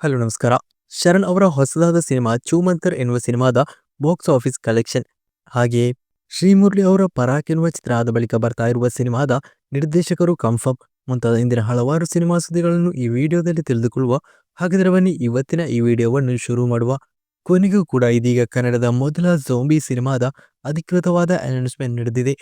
Hello, ನಮಸ್ಕಾರ. ಶರಣ್ ಅವರ ಹೊಸದಾದ ಸಿನಿಮಾ ಚೂಮಂತರ್ ಎನ್ನುವ ಸಿನಿಮಾದ ಬಾಕ್ಸ್ ಆಫೀಸ್ ಕಲೆಕ್ಷನ್. ಹಾಗೆಯೇ ಶ್ರೀಮುರಳಿ ಅವರ ಪರಾಕ್ ಎನ್ನುವ ಚಿತ್ರ ಆದ ಬಳಿಕ ಬರ್ತಾ ಇರುವ ಸಿನಿಮಾದ ನಿರ್ದೇಶಕರು ಕನ್ಫರ್ಮ್ ಮುಂತಾದ ಇಂದಿನ ಹಲವಾರು ಸಿನಿಮಾ ಸುದ್ದಿಗಳನ್ನು ಈ ವಿಡಿಯೋದಲ್ಲಿ ತಿಳಿದುಕೊಳ್ಳುವ ಹಾಗಾದರೆ ಬನ್ನಿ. ಇವತ್ತಿನ ಈ ವಿಡಿಯೋವನ್ನು ಶುರು ಮಾಡುವ ಕೊನೆಗೂ ಕೂಡ ಇದೀಗ ಕನ್ನಡದ ಮೊದಲ ಝೋಂಬಿ ಸಿನಿಮಾದ ಅಧಿಕೃತವಾದ ಅನೌನ್ಸ್ಮೆಂಟ್ ನಡೆದಿದೆ.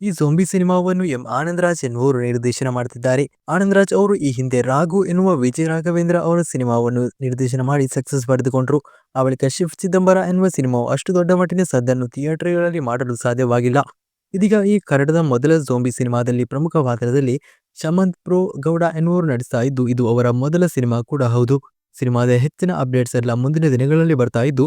ಈ ಜೊಂಬಿ ಸಿನಿಮಾವನ್ನು ಎಂ. ಆನಂದರಾಜ್ ಎನ್ನುವರು ನಿರ್ದೇಶನ ಮಾಡುತ್ತಿದ್ದಾರೆ ಆನಂದರಾಜ್ ಅವರು ಈ ಹಿಂದೆ ರಾಘು ಎನ್ನುವ ವಿಜಯ ರಾಘವೇಂದ್ರ ಅವರ ಸಿನಿಮಾವನ್ನು ನಿರ್ದೇಶನ ಮಾಡಿ ಸಕ್ಸಸ್ ಪಡೆದುಕೊಂಡರು. ಆ ಬಳಿಕ ಶಿವ್ ಚಿದಂಬರ ಎನ್ನುವ ಸಿನಿಮಾವು ಅಷ್ಟು ದೊಡ್ಡ ಮಟ್ಟಿನ ಸದ್ದನ್ನು ಥಿಯೇಟರ್ಗಳಲ್ಲಿ ಮಾಡಲು ಸಾಧ್ಯವಾಗಿಲ್ಲ. ಇದೀಗ ಈ ಕನ್ನಡದ ಮೊದಲ ಝೋಂಬಿ ಸಿನಿಮಾದಲ್ಲಿ ಪ್ರಮುಖ ಪಾತ್ರದಲ್ಲಿ ಶಮಂತ್ ಪ್ರೋ ಗೌಡ ಎನ್ನುವರು ನಡೆಸ್ತಾ ಇದ್ದು, ಇದು ಅವರ ಮೊದಲ ಸಿನಿಮಾ ಕೂಡ ಹೌದು. ಸಿನಿಮಾದ ಹೆಚ್ಚಿನ ಅಪ್ಡೇಟ್ಸ್ ಎಲ್ಲ ಮುಂದಿನ ದಿನಗಳಲ್ಲಿ ಬರ್ತಾ ಇದ್ದು,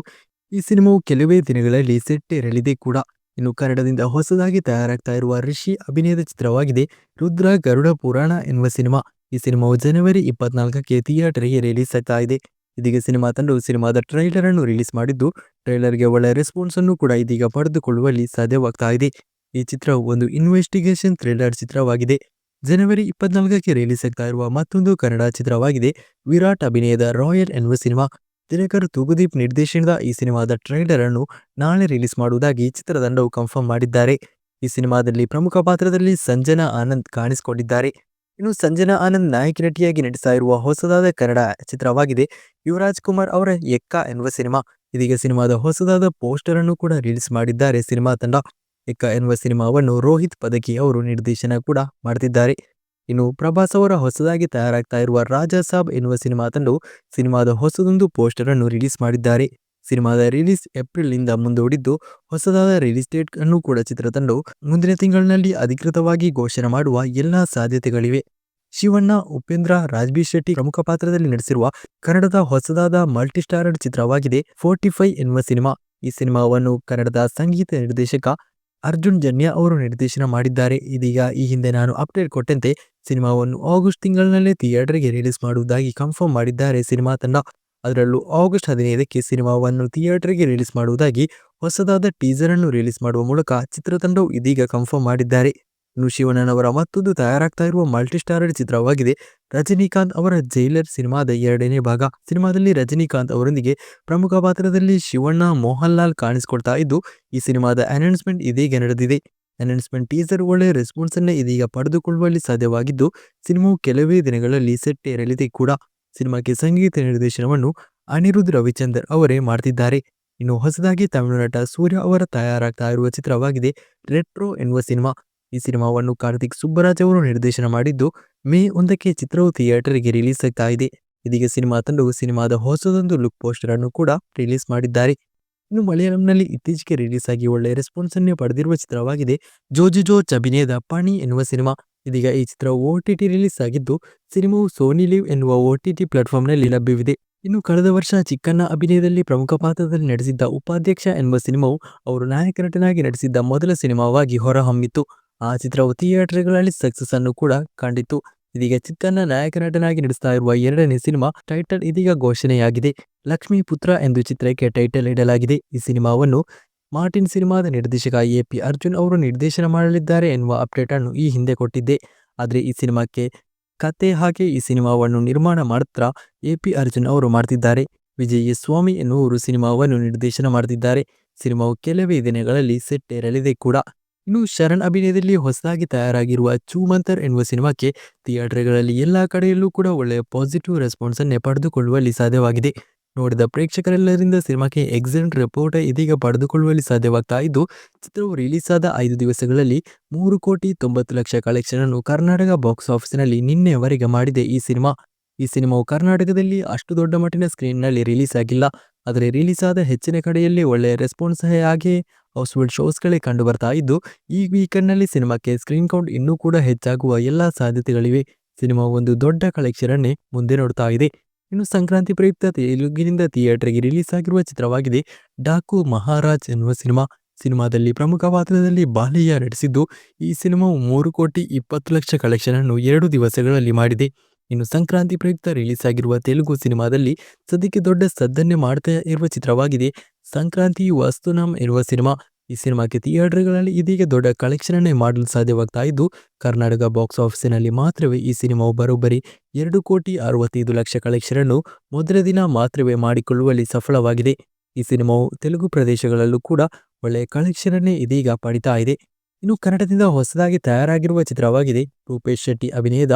ಈ ಸಿನಿಮಾವು ಕೆಲವೇ ದಿನಗಳಲ್ಲಿ ಸೆಟ್ಟೇರಲಿದೆ ಕೂಡ. ಇನ್ನು ಕನ್ನಡದಿಂದ ಹೊಸದಾಗಿ ತಯಾರಾಗ್ತಾ ಇರುವ ಋಷಿ ಅಭಿನಯದ ಚಿತ್ರವಾಗಿದೆ ರುದ್ರ ಗರುಡ ಪುರಾಣ ಎನ್ನುವ ಸಿನಿಮಾ. ಈ ಸಿನಿಮಾವು ಜನವರಿ ಇಪ್ಪತ್ನಾಲ್ಕಕ್ಕೆ ಥಿಯೇಟರ್ಗೆ ರಿಲೀಸ್ ಆಗ್ತಾ ಇದೆ. ಇದೀಗ ಸಿನಿಮಾ ತಂಡವು ಸಿನಿಮಾದ ಟ್ರೈಲರ್ ಅನ್ನು ರಿಲೀಸ್ ಮಾಡಿದ್ದು, ಟ್ರೈಲರ್ಗೆ ಒಳ್ಳೆಯ ರೆಸ್ಪಾನ್ಸ್ ಅನ್ನು ಕೂಡ ಇದೀಗ ಪಡೆದುಕೊಳ್ಳುವಲ್ಲಿ ಸಾಧ್ಯವಾಗ್ತಾ ಇದೆ. ಈ ಚಿತ್ರವು ಒಂದು ಇನ್ವೆಸ್ಟಿಗೇಷನ್ ಥ್ರಿಲ್ಲರ್ ಚಿತ್ರವಾಗಿದೆ. ಜನವರಿ ಇಪ್ಪತ್ನಾಲ್ಕಕ್ಕೆ ರಿಲೀಸ್ ಆಗ್ತಾ ಇರುವ ಮತ್ತೊಂದು ಕನ್ನಡ ಚಿತ್ರವಾಗಿದೆ, ವಿರಾಟ್ ಅಭಿನಯದ ರಾಯಲ್ ಎನ್ನುವ ಸಿನಿಮಾ. ದಿನಕರ್ ತೂಗುದೀಪ್ ನಿರ್ದೇಶನದ ಈ ಸಿನಿಮಾದ ಟ್ರೈಲರ್ ಅನ್ನು ನಾಳೆ ರಿಲೀಸ್ ಮಾಡುವುದಾಗಿ ಚಿತ್ರತಂಡವು ಕನ್ಫರ್ಮ್ ಮಾಡಿದ್ದಾರೆ. ಈ ಸಿನಿಮಾದಲ್ಲಿ ಪ್ರಮುಖ ಪಾತ್ರದಲ್ಲಿ ಸಂಜನಾ ಆನಂದ್ ಕಾಣಿಸಿಕೊಂಡಿದ್ದಾರೆ. ಇನ್ನು ಸಂಜನಾ ಆನಂದ್ ನಾಯಕಿ ನಟಿಯಾಗಿ ನಟಿಸ್ತಾ ಇರುವ ಹೊಸದಾದ ಕನ್ನಡ ಚಿತ್ರವಾಗಿದೆ. ಯುವರಾಜ್ ಕುಮಾರ್ ಅವರ ಎಕ್ಕ ಎನ್ನುವ ಸಿನಿಮಾ. ಇದೀಗ ಸಿನಿಮಾದ ಹೊಸದಾದ ಪೋಸ್ಟರ್ ಅನ್ನು ಕೂಡ ರಿಲೀಸ್ ಮಾಡಿದ್ದಾರೆ ಸಿನಿಮಾ ತಂಡ. ಎಕ್ಕ ಎನ್ನುವ ಸಿನಿಮಾವನ್ನು ರೋಹಿತ್ ಪದಕಿ ಅವರು ನಿರ್ದೇಶನ ಕೂಡ ಮಾಡ್ತಿದ್ದಾರೆ. ಇನ್ನು ಪ್ರಭಾಸ್ ಅವರ ಹೊಸದಾಗಿ ತಯಾರಾಗ್ತಾ ಇರುವ ರಾಜಾ ಸಾಬ್ ಎನ್ನುವ ಸಿನಿಮಾ ತಂಡು ಸಿನಿಮಾದ ಹೊಸದೊಂದು ಪೋಸ್ಟರ್ ಅನ್ನು ರಿಲೀಸ್ ಮಾಡಿದ್ದಾರೆ. ಸಿನಿಮಾದ ರಿಲೀಸ್ ಏಪ್ರಿಲ್ನಿಂದ ಮುಂದೂಡಿದ್ದು ಹೊಸದಾದ ರಿಲೀಸ್ ಡೇಟ್ ಅನ್ನು ಕೂಡ ಚಿತ್ರತಂಡು ಮುಂದಿನ ತಿಂಗಳಿನಲ್ಲಿ ಅಧಿಕೃತವಾಗಿ ಘೋಷಣೆ ಮಾಡುವ ಎಲ್ಲಾ ಸಾಧ್ಯತೆಗಳಿವೆ. ಶಿವಣ್ಣ, ಉಪೇಂದ್ರ ರಾಜ್ಬಿ ಶೆಟ್ಟಿ ಪ್ರಮುಖ ಪಾತ್ರದಲ್ಲಿ ನಟಿಸಿರುವ ಕನ್ನಡದ ಹೊಸದಾದ ಮಲ್ಟಿಸ್ಟಾರರ್ ಚಿತ್ರವಾಗಿದೆ ಫೋರ್ಟಿ ಫೈವ್ ಎನ್ನುವ ಸಿನಿಮಾ. ಈ ಸಿನಿಮಾವನ್ನು ಕನ್ನಡದ ಸಂಗೀತ ನಿರ್ದೇಶಕ ಅರ್ಜುನ್ ಜನ್ಯ ಅವರು ನಿರ್ದೇಶನ ಮಾಡಿದ್ದಾರೆ. ಇದೀಗ ಈ ಹಿಂದೆ ನಾನು ಅಪ್ಡೇಟ್ ಕೊಟ್ಟಂತೆ ಸಿನಿಮಾವನ್ನು ಆಗಸ್ಟ್ ತಿಂಗಳಿನಲ್ಲೇ ಥಿಯೇಟರ್ಗೆ ರಿಲೀಸ್ ಮಾಡುವುದಾಗಿ ಕನ್ಫರ್ಮ್ ಮಾಡಿದ್ದಾರೆ ಸಿನಿಮಾ ತಂಡ. ಅದರಲ್ಲೂ ಆಗಸ್ಟ್ ಹದಿನೈದಕ್ಕೆ ಸಿನಿಮಾವನ್ನು ಥಿಯೇಟರ್ಗೆ ರಿಲೀಸ್ ಮಾಡುವುದಾಗಿ ಹೊಸದಾದ ಟೀಸರ್ ಅನ್ನು ರಿಲೀಸ್ ಮಾಡುವ ಮೂಲಕ ಚಿತ್ರತಂಡವು ಇದೀಗ ಕನ್ಫರ್ಮ್ ಮಾಡಿದ್ದಾರೆ. ಇನ್ನು ಶಿವಣ್ಣನವರ ಮತ್ತೊಂದು ತಯಾರಾಗ್ತಾ ಇರುವ ಮಲ್ಟಿಸ್ಟಾರರ್ ಚಿತ್ರವಾಗಿದೆ. ರಜನಿಕಾಂತ್ ಅವರ ಜೈಲರ್ ಸಿನಿಮಾದ ಎರಡನೇ ಭಾಗ. ಸಿನಿಮಾದಲ್ಲಿ ರಜನಿಕಾಂತ್ ಅವರೊಂದಿಗೆ ಪ್ರಮುಖ ಪಾತ್ರದಲ್ಲಿ ಶಿವಣ್ಣ ಮೋಹನ್ ಲಾಲ್ ಕಾಣಿಸಿಕೊಳ್ತಾ ಇದ್ದು, ಈ ಸಿನಿಮಾದ ಅನೌನ್ಸ್ಮೆಂಟ್ ಇದೀಗ ನಡೆದಿದೆ. ಅನೌನ್ಸ್ಮೆಂಟ್ ಟೀಸರ್ ಒಳ್ಳೆಯ ರೆಸ್ಪಾನ್ಸ್ ಅನ್ನ ಇದೀಗ ಪಡೆದುಕೊಳ್ಳುವಲ್ಲಿ ಸಾಧ್ಯವಾಗಿದ್ದು, ಸಿನಿಮಾವು ಕೆಲವೇ ದಿನಗಳಲ್ಲಿ ಸೆಟ್ ಏರಲಿದೆ ಕೂಡ. ಸಿನಿಮಾಕ್ಕೆ ಸಂಗೀತ ನಿರ್ದೇಶನವನ್ನು ಅನಿರುದ್ಧ ರವಿಚಂದರ್ ಅವರೇ ಮಾಡ್ತಿದ್ದಾರೆ. ಇನ್ನು ಹೊಸದಾಗಿ ತಮಿಳು ನಟ ಸೂರ್ಯ ಅವರ ತಯಾರಾಗ್ತಾ ಇರುವ ಚಿತ್ರವಾಗಿದೆ ರೆಟ್ರೋ ಎನ್ನುವ ಸಿನಿಮಾ. ಈ ಸಿನಿಮಾವನ್ನು ಕಾರ್ತಿಕ್ ಸುಬ್ಬರಾಜ್ ಅವರು ನಿರ್ದೇಶನ ಮಾಡಿದ್ದು ಮೇ ಒಂದಕ್ಕೆ ಚಿತ್ರವು ಥಿಯೇಟರ್ಗೆ ರಿಲೀಸ್ ಆಗ್ತಾ ಇದೆ. ಇದೀಗ ಸಿನಿಮಾ ತಂಡವು ಸಿನಿಮಾದ ಹೊಸದೊಂದು ಲುಕ್ ಪೋಸ್ಟರ್ ಅನ್ನು ಕೂಡ ರಿಲೀಸ್ ಮಾಡಿದ್ದಾರೆ. ಇನ್ನು ಮಲಯಾಳಂನಲ್ಲಿ ಇತ್ತೀಚೆಗೆ ರಿಲೀಸ್ ಆಗಿ ಒಳ್ಳೆಯ ರೆಸ್ಪಾನ್ಸ್ ಅನ್ನು ಪಡೆದಿರುವ ಚಿತ್ರವಾಗಿದೆ ಜೋಜಿ ಜೋಜ್ ಅಭಿನಯದ ಪಾಣಿ ಎನ್ನುವ ಸಿನಿಮಾ. ಇದೀಗ ಈ ಚಿತ್ರ ಓ ಟಿ ಟಿ ರಿಲೀಸ್ ಆಗಿದ್ದು ಸಿನಿಮಾವು ಸೋನಿ ಲಿವ್ ಎನ್ನುವ ಓ ಟಿ ಟಿ ಪ್ಲಾಟ್ಫಾರ್ಮ್ನಲ್ಲಿ ಲಭ್ಯವಿದೆ. ಇನ್ನು ಕಳೆದ ವರ್ಷ ಚಿಕ್ಕಣ್ಣ ಅಭಿನಯದಲ್ಲಿ ಪ್ರಮುಖ ಪಾತ್ರದಲ್ಲಿ ನಟಿಸಿದ್ದ ಉಪಾಧ್ಯಕ್ಷ ಎನ್ನುವ ಸಿನಿಮಾವು ಅವರು ನಾಯಕ ನಟನಾಗಿ ನಟಿಸಿದ್ದ ಮೊದಲ ಸಿನಿಮಾವಾಗಿ ಹೊರಹೊಮ್ಮಿತ್ತು. ಆ ಚಿತ್ರವು ಥಿಯೇಟರ್ಗಳಲ್ಲಿ ಸಕ್ಸಸ್ ಅನ್ನು ಕೂಡ ಕಂಡಿತ್ತು. ಇದೀಗ ಚಿತ್ರನ ನಾಯಕ ನಟನಾಗಿ ನಡೆಸ್ತಾ ಇರುವ ಎರಡನೇ ಸಿನಿಮಾ ಟೈಟಲ್ ಇದೀಗ ಘೋಷಣೆಯಾಗಿದೆ. ಲಕ್ಷ್ಮೀ ಪುತ್ರ ಎಂದು ಚಿತ್ರಕ್ಕೆ ಟೈಟಲ್ ಇಡಲಾಗಿದೆ. ಈ ಸಿನಿಮಾವನ್ನು ಮಾರ್ಟಿನ್ ಸಿನಿಮಾದ ನಿರ್ದೇಶಕ ಎ ಪಿ ಅರ್ಜುನ್ ಅವರು ನಿರ್ದೇಶನ ಮಾಡಲಿದ್ದಾರೆ ಎನ್ನುವ ಅಪ್ಡೇಟ್ ಅನ್ನು ಈ ಹಿಂದೆ ಕೊಟ್ಟಿದ್ದೆ. ಆದರೆ ಈ ಸಿನಿಮಾಕ್ಕೆ ಕತೆ ಹಾಗೆ ಈ ಸಿನಿಮಾವನ್ನು ನಿರ್ಮಾಣ ಮಾತ್ರ ಎ ಪಿ ಅರ್ಜುನ್ ಅವರು ಮಾಡ್ತಿದ್ದಾರೆ. ವಿಜಯ್ ಸ್ವಾಮಿ ಎನ್ನುವರು ಸಿನಿಮಾವನ್ನು ನಿರ್ದೇಶನ ಮಾಡುತ್ತಿದ್ದಾರೆ ಸಿನಿಮಾವು ಕೆಲವೇ ದಿನಗಳಲ್ಲಿ ಸೆಟ್ ಏರಲಿದೆ ಕೂಡ. ಇನ್ನು ಶರಣ್ ಅಭಿನಯದಲ್ಲಿ ಹೊಸದಾಗಿ ತಯಾರಾಗಿರುವ ಚೂಮಂತರ್ ಎನ್ನುವ ಸಿನಿಮಾಕ್ಕೆ ಥಿಯೇಟರ್ಗಳಲ್ಲಿ ಎಲ್ಲಾ ಕಡೆಯಲ್ಲೂ ಕೂಡ ಒಳ್ಳೆಯ ಪಾಸಿಟಿವ್ ರೆಸ್ಪಾನ್ಸ್ ಅನ್ನೇ ಪಡೆದುಕೊಳ್ಳುವಲ್ಲಿ ಸಾಧ್ಯವಾಗಿದೆ. ನೋಡಿದ ಪ್ರೇಕ್ಷಕರೆಲ್ಲರಿಂದ ಸಿನಿಮಾಕ್ಕೆ ಎಕ್ಸಲೆಂಟ್ ರಿಪೋರ್ಟ್ ಇದೀಗ ಪಡೆದುಕೊಳ್ಳುವಲ್ಲಿ ಸಾಧ್ಯವಾಗ್ತಾ ಇದ್ದು, ಚಿತ್ರವು ರಿಲೀಸ್ ಆದ ಐದು ದಿವಸಗಳಲ್ಲಿ ಮೂರು ಕೋಟಿ ತೊಂಬತ್ತು ಲಕ್ಷ ಕಲೆಕ್ಷನ್ ಅನ್ನು ಕರ್ನಾಟಕ ಬಾಕ್ಸ್ ಆಫೀಸ್ನಲ್ಲಿ ನಿನ್ನೆವರೆಗೆ ಮಾಡಿದೆ ಈ ಸಿನಿಮಾ. ಈ ಸಿನಿಮಾವು ಕರ್ನಾಟಕದಲ್ಲಿ ಅಷ್ಟು ದೊಡ್ಡ ಮಟ್ಟಿನ ಸ್ಕ್ರೀನ್ನಲ್ಲಿ ರಿಲೀಸ್ ಆಗಿಲ್ಲ, ಆದರೆ ರಿಲೀಸ್ ಆದ ಹೆಚ್ಚಿನ ಕಡೆಯಲ್ಲಿ ಒಳ್ಳೆಯ ರೆಸ್ಪಾನ್ಸ್ ಹಾಗೆಯೇ ಹೌಸ್ಫುಲ್ ಶೋಸ್ಗಳೇ ಕಂಡು ಬರ್ತಾ ಇದ್ದು, ಈ ವೀಕೆಂಡ್ನಲ್ಲಿ ಸಿನಿಮಾಕ್ಕೆ ಸ್ಕ್ರೀನ್ ಕೌಂಟ್ ಇನ್ನೂ ಕೂಡ ಹೆಚ್ಚಾಗುವ ಎಲ್ಲ ಸಾಧ್ಯತೆಗಳಿವೆ. ಸಿನಿಮಾ ಒಂದು ದೊಡ್ಡ ಕಲೆಕ್ಷನ್ ಅನ್ನೇ ಮುಂದೆ ನೋಡ್ತಾ ಇದೆ. ಇನ್ನು ಸಂಕ್ರಾಂತಿ ಪ್ರಯುಕ್ತ ತೆಲುಗಿನಿಂದ ಥಿಯೇಟರ್ಗೆ ರಿಲೀಸ್ ಆಗಿರುವ ಚಿತ್ರವಾಗಿದೆ. ಡಾಕು ಮಹಾರಾಜ್ ಎನ್ನುವ ಸಿನಿಮಾ ಸಿನಿಮಾದಲ್ಲಿ ಪ್ರಮುಖ ಪಾತ್ರದಲ್ಲಿ ಬಾಲಯ್ಯ ನಟಿಸಿದ್ದು, ಈ ಸಿನಿಮಾವು ಮೂರು ಕೋಟಿ ಇಪ್ಪತ್ತು ಲಕ್ಷ ಕಲೆಕ್ಷನ್ ಅನ್ನು ಎರಡು ದಿವಸಗಳಲ್ಲಿ ಮಾಡಿದೆ. ಇನ್ನು ಸಂಕ್ರಾಂತಿ ಪ್ರಯುಕ್ತ ರಿಲೀಸ್ ಆಗಿರುವ ತೆಲುಗು ಸಿನಿಮಾದಲ್ಲಿ ಸದ್ಯಕ್ಕೆ ದೊಡ್ಡ ಸದ್ದನ್ನೇ ಮಾಡ್ತಾ ಇರುವ ಚಿತ್ರವಾಗಿದೆ. ಸಂಕ್ರಾಂತಿ ವಸ್ತುನಾಮ್ ಇರುವ ಸಿನಿಮಾ. ಈ ಸಿನಿಮಾಕ್ಕೆ ಥಿಯೇಟರ್ಗಳಲ್ಲಿ ಇದೀಗ ದೊಡ್ಡ ಕಲೆಕ್ಷನ್ ಅನ್ನೇ ಮಾಡಲು ಸಾಧ್ಯವಾಗ್ತಾ ಇದ್ದು, ಕರ್ನಾಟಕ ಬಾಕ್ಸ್ ಆಫೀಸಿನಲ್ಲಿ ಮಾತ್ರವೇ ಈ ಸಿನಿಮಾವು ಬರೋಬ್ಬರಿ. ಎರಡು ಕೋಟಿ ಅರವತ್ತೈದು ಲಕ್ಷ ಕಲೆಕ್ಷನ್ ಅನ್ನು ಮೊದಲ ದಿನ ಮಾತ್ರವೇ ಮಾಡಿಕೊಳ್ಳುವಲ್ಲಿ ಸಫಲವಾಗಿದೆ. ಈ ಸಿನಿಮಾವು ತೆಲುಗು ಪ್ರದೇಶಗಳಲ್ಲೂ ಕೂಡ ಒಳ್ಳೆಯ ಕಲೆಕ್ಷನ್ ಅನ್ನೇ ಇದೀಗ ಪಡಿತಾ ಇದೆ. ಇನ್ನು ಕನ್ನಡದಿಂದ ಹೊಸದಾಗಿ ತಯಾರಾಗಿರುವ ಚಿತ್ರವಾಗಿದೆ. ರೂಪೇಶ್ ಶೆಟ್ಟಿ ಅಭಿನಯದ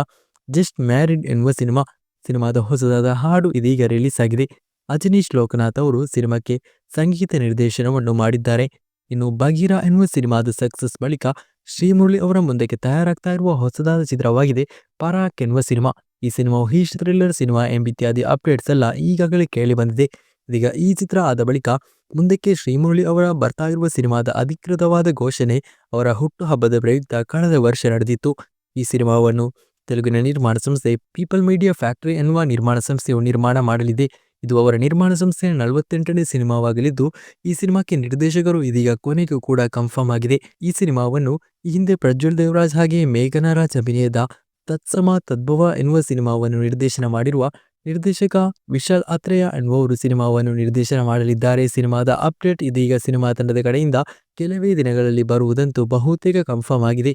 ಜಸ್ಟ್ ಮ್ಯಾರಿಡ್ ಎನ್ನುವ ಸಿನಿಮಾ. ಸಿನಿಮಾದ ಹೊಸದಾದ ಹಾಡು ಇದೀಗ ರಿಲೀಸ್ ಆಗಿದೆ ಅಜನೀಶ್ ಲೋಕನಾಥ್ ಅವರು ಸಿನಿಮಾಕ್ಕೆ ಸಂಗೀತ ನಿರ್ದೇಶನವನ್ನು ಮಾಡಿದ್ದಾರೆ. ಇನ್ನು ಬಗೀರಾ ಎನ್ನುವ ಸಿನಿಮಾದ ಸಕ್ಸಸ್ ಬಳಿಕ ಶ್ರೀಮುರಳಿ ಅವರ ಮುಂದಕ್ಕೆ ತಯಾರಾಗ್ತಾ ಇರುವ ಹೊಸದಾದ ಚಿತ್ರವಾಗಿದೆ ಪರಾಕ್ ಎನ್ನುವ ಸಿನಿಮಾ. ಈ ಸಿನಿಮಾವು ಹೀಶ್ ಥ್ರಿಲ್ಲರ್ ಸಿನಿಮಾ ಎಂಬಿತ್ಯಾದಿ ಅಪ್ಡೇಟ್ಸ್ ಎಲ್ಲ ಈಗಾಗಲೇ ಕೇಳಿ ಬಂದಿದೆ. ಇದೀಗ ಈ ಚಿತ್ರ ಆದ ಬಳಿಕ ಮುಂದಕ್ಕೆ ಶ್ರೀಮುರಳಿ ಅವರ ಬರ್ತಾ ಇರುವ ಸಿನಿಮಾದ ಅಧಿಕೃತವಾದ ಘೋಷಣೆ ಅವರ ಹುಟ್ಟುಹಬ್ಬದ ಪ್ರಯುಕ್ತ ಕಳೆದ ವರ್ಷ ನಡೆದಿತ್ತು. ಈ ಸಿನಿಮಾವನ್ನು ತೆಲುಗಿನ ನಿರ್ಮಾಣ ಸಂಸ್ಥೆ ಪೀಪಲ್ ಮೀಡಿಯಾ ಫ್ಯಾಕ್ಟರಿ ಎನ್ನುವ ನಿರ್ಮಾಣ ಸಂಸ್ಥೆಯು ನಿರ್ಮಾಣ ಮಾಡಲಿದೆ. ಇದು ಅವರ ನಿರ್ಮಾಣ ಸಂಸ್ಥೆಯ ನಲವತ್ತೆಂಟನೇ ಸಿನಿಮಾವಾಗಲಿದ್ದು ಈ ಸಿನಿಮಾಕ್ಕೆ ನಿರ್ದೇಶಕರು ಇದೀಗ ಕೊನೆಗೂ ಕೂಡ ಕನ್ಫರ್ಮ್ ಆಗಿದೆ. ಈ ಸಿನಿಮಾವನ್ನು ಈ ಹಿಂದೆ ಪ್ರಜ್ವಲ್ ದೇವರಾಜ್ ಹಾಗೆಯೇ ಮೇಘನಾ ರಾಜ್ ಅಭಿನಯದ ತತ್ಸಮ ತದ್ಭವ ಎನ್ನುವ ಸಿನಿಮಾವನ್ನು ನಿರ್ದೇಶನ ಮಾಡಿರುವ ನಿರ್ದೇಶಕ ವಿಶಾಲ್ ಆತ್ರೇಯ ಎನ್ನುವರು ಸಿನಿಮಾವನ್ನು ನಿರ್ದೇಶನ ಮಾಡಲಿದ್ದಾರೆ. ಸಿನಿಮಾದ ಅಪ್ಡೇಟ್ ಇದೀಗ ಸಿನಿಮಾ ತಂಡದ ಕಡೆಯಿಂದ ಕೆಲವೇ ದಿನಗಳಲ್ಲಿ ಬರುವುದಂತೂ ಬಹುತೇಕ ಕನ್ಫರ್ಮ್ ಆಗಿದೆ.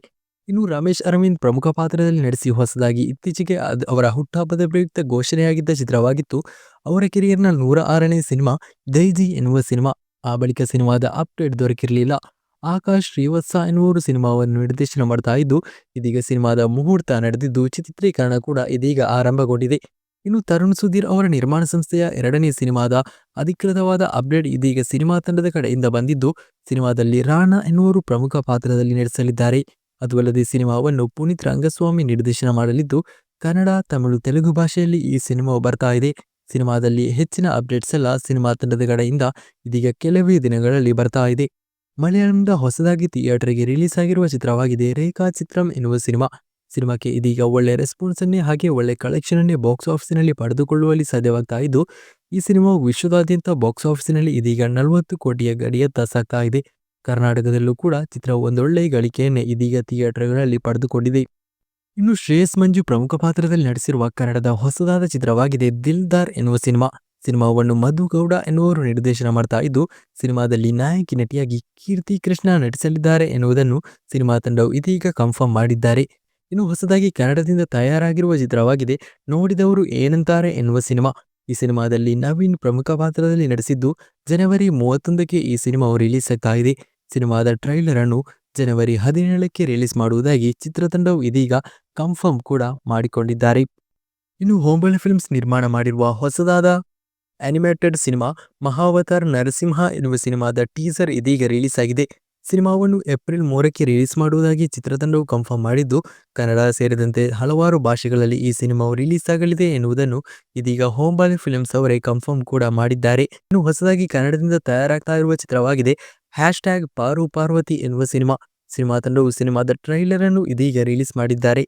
ಇನ್ನು ರಮೇಶ್ ಅರವಿಂದ್ ಪ್ರಮುಖ ಪಾತ್ರದಲ್ಲಿ ನಡೆಸಿ ಹೊಸದಾಗಿ ಇತ್ತೀಚೆಗೆ ಅವರ ಹುಟ್ಟುಹಬ್ಬದ ಪ್ರಯುಕ್ತ ಘೋಷಣೆಯಾಗಿದ್ದ ಚಿತ್ರವಾಗಿತ್ತು. ಅವರ ಕೆರಿಯರ್ನ ನೂರ ಆರನೇ ಸಿನಿಮಾ, ದೈಜಿ ಎನ್ನುವ ಸಿನಿಮಾ. ಆ ಬಳಿಕ ಸಿನಿಮಾದ ಅಪ್ಡೇಟ್ ದೊರಕಿರಲಿಲ್ಲ. ಆಕಾಶ್ ಶ್ರೀವತ್ಸ ಎನ್ನುವರು ಸಿನಿಮಾವನ್ನು ನಿರ್ದೇಶನ ಮಾಡ್ತಾ ಇದ್ದು, ಇದೀಗ ಸಿನಿಮಾದ ಮುಹೂರ್ತ ನಡೆದಿದ್ದು ಚಿತ್ರೀಕರಣ ಕೂಡ ಇದೀಗ ಆರಂಭಗೊಂಡಿದೆ. ಇನ್ನು ತರುಣ್ ಸುಧೀರ್ ಅವರ ನಿರ್ಮಾಣ ಸಂಸ್ಥೆಯ ಎರಡನೇ ಸಿನಿಮಾದ ಅಧಿಕೃತವಾದ ಅಪ್ಡೇಟ್ ಇದೀಗ ಸಿನಿಮಾ ತಂಡದ ಕಡೆಯಿಂದ ಬಂದಿದ್ದು, ಸಿನಿಮಾದಲ್ಲಿ ರಾಣಾ ಎನ್ನುವರು ಪ್ರಮುಖ ಪಾತ್ರದಲ್ಲಿ ನಟಿಸಲಿದ್ದಾರೆ. ಅದು ಅಲ್ಲದೆ ಸಿನಿಮಾವನ್ನು ಪುನೀತ್ ರಂಗಸ್ವಾಮಿ ನಿರ್ದೇಶನ ಮಾಡಲಿದ್ದು, ಕನ್ನಡ, ತಮಿಳು, ತೆಲುಗು ಭಾಷೆಯಲ್ಲಿ ಈ ಸಿನಿಮಾ ಬರ್ತಾ ಇದೆ. ಸಿನಿಮಾದಲ್ಲಿ ಹೆಚ್ಚಿನ ಅಪ್ಡೇಟ್ಸ್ ಎಲ್ಲ ಸಿನಿಮಾ ತಂಡದ ಕಡೆಯಿಂದ ಇದೀಗ ಕೆಲವೇ ದಿನಗಳಲ್ಲಿ ಬರ್ತಾ ಇದೆ. ಮಲಯಾಳಂದ ಹೊಸದಾಗಿ ಥಿಯೇಟರ್ಗೆ ರಿಲೀಸ್ ಆಗಿರುವ ಚಿತ್ರವಾಗಿದೆ ರೇಖಾ ಚಿತ್ರಂ ಎನ್ನುವ ಸಿನಿಮಾ. ಸಿನಿಮಾಕ್ಕೆ ಇದೀಗ ಒಳ್ಳೆ ರೆಸ್ಪಾನ್ಸ್ ಅನ್ನೇ ಹಾಗೆ ಒಳ್ಳೆ ಕಲೆಕ್ಷನ್ ಅನ್ನೇ ಬಾಕ್ಸ್ ಆಫೀಸಿನಲ್ಲಿ ಪಡೆದುಕೊಳ್ಳುವಲ್ಲಿ ಸಾಧ್ಯವಾಗ್ತಾ ಇದ್ದು, ಈ ಸಿನಿಮಾವು ವಿಶ್ವದಾದ್ಯಂತ ಬಾಕ್ಸ್ ಆಫೀಸಿನಲ್ಲಿ ಇದೀಗ ನಲವತ್ತು ಕೋಟಿಯ ಗಡಿಯತ್ತ ಸಾಗ್ತಾ ಇದೆ. ಕರ್ನಾಟಕದಲ್ಲೂ ಕೂಡ ಚಿತ್ರ ಒಂದೊಳ್ಳೆ ಗಳಿಕೆಯನ್ನೇ ಇದೀಗ ಥಿಯೇಟರ್ಗಳಲ್ಲಿ ಪಡೆದುಕೊಂಡಿದೆ. ಇನ್ನು ಶ್ರೇಯಸ್ ಮಂಜು ಪ್ರಮುಖ ಪಾತ್ರದಲ್ಲಿ ನಟಿಸಿರುವ ಕನ್ನಡದ ಹೊಸದಾದ ಚಿತ್ರವಾಗಿದೆ ದಿಲ್ದಾರ್ ಎನ್ನುವ ಸಿನಿಮಾ. ಸಿನಿಮಾವನ್ನು ಮಧು ಗೌಡ ಎನ್ನುವರು ನಿರ್ದೇಶನ ಮಾಡ್ತಾ ಇದ್ದು, ಸಿನಿಮಾದಲ್ಲಿ ನಾಯಕಿ ನಟಿಯಾಗಿ ಕೀರ್ತಿ ಕೃಷ್ಣ ನಟಿಸಲಿದ್ದಾರೆ ಎನ್ನುವುದನ್ನು ಸಿನಿಮಾ ತಂಡವು ಇದೀಗ ಕನ್ಫರ್ಮ್ ಮಾಡಿದ್ದಾರೆ. ಇನ್ನು ಹೊಸದಾಗಿ ಕನ್ನಡದಿಂದ ತಯಾರಾಗಿರುವ ಚಿತ್ರವಾಗಿದೆ ನೋಡಿದವರು ಏನಂತಾರೆ ಎನ್ನುವ ಸಿನಿಮಾ. ಈ ಸಿನಿಮಾದಲ್ಲಿ ನವೀನ್ ಪ್ರಮುಖ ಪಾತ್ರದಲ್ಲಿ ನಟಿಸಿದ್ದು, ಜನವರಿ ಮೂವತ್ತೊಂದಕ್ಕೆ ಈ ಸಿನಿಮಾವು ರಿಲೀಸ್ ಆಗ್ತಾ ಇದೆ. ಸಿನಿಮಾದ ಟ್ರೈಲರ್ ಅನ್ನು ಜನವರಿ ಹದಿನೇಳಕ್ಕೆ ರಿಲೀಸ್ ಮಾಡುವುದಾಗಿ ಚಿತ್ರತಂಡವು ಇದೀಗ ಕನ್ಫರ್ಮ್ ಕೂಡ ಮಾಡಿಕೊಂಡಿದ್ದಾರೆ. ಇನ್ನು ಹೋಂಬಳೆ ಫಿಲ್ಮ್ಸ್ ನಿರ್ಮಾಣ ಮಾಡಿರುವ ಹೊಸದಾದ ಅನಿಮೇಟೆಡ್ ಸಿನಿಮಾ ಮಹಾವತಾರ್ ನರಸಿಂಹ ಎನ್ನುವ ಸಿನಿಮಾದ ಟೀಸರ್ ಇದೀಗ ರಿಲೀಸ್ ಆಗಿದೆ. ಸಿನಿಮಾವನ್ನು ಏಪ್ರಿಲ್ ಮೂರಕ್ಕೆ ರಿಲೀಸ್ ಮಾಡುವುದಾಗಿ ಚಿತ್ರತಂಡವು ಕನ್ಫರ್ಮ್ ಮಾಡಿದ್ದು, ಕನ್ನಡ ಸೇರಿದಂತೆ ಹಲವಾರು ಭಾಷೆಗಳಲ್ಲಿ ಈ ಸಿನಿಮಾವು ರಿಲೀಸ್ ಆಗಲಿದೆ ಎನ್ನುವುದನ್ನು ಇದೀಗ ಹೋಂಬಾಲಿ ಫಿಲ್ಮ್ಸ್ ಅವರೇ ಕನ್ಫರ್ಮ್ ಕೂಡ ಮಾಡಿದ್ದಾರೆ. ಇನ್ನು ಹೊಸದಾಗಿ ಕನ್ನಡದಿಂದ ತಯಾರಾಗ್ತಾ ಇರುವ ಚಿತ್ರವಾಗಿದೆ ಹ್ಯಾಶ್ ಟ್ಯಾಗ್ ಪಾರು ಪಾರ್ವತಿ ಎನ್ನುವ ಸಿನಿಮಾ ಸಿನಿಮಾ ತಂಡವು ಸಿನಿಮಾದ ಟ್ರೈಲರ್ ಅನ್ನು ಇದೀಗ ರಿಲೀಸ್ ಮಾಡಿದ್ದಾರೆ.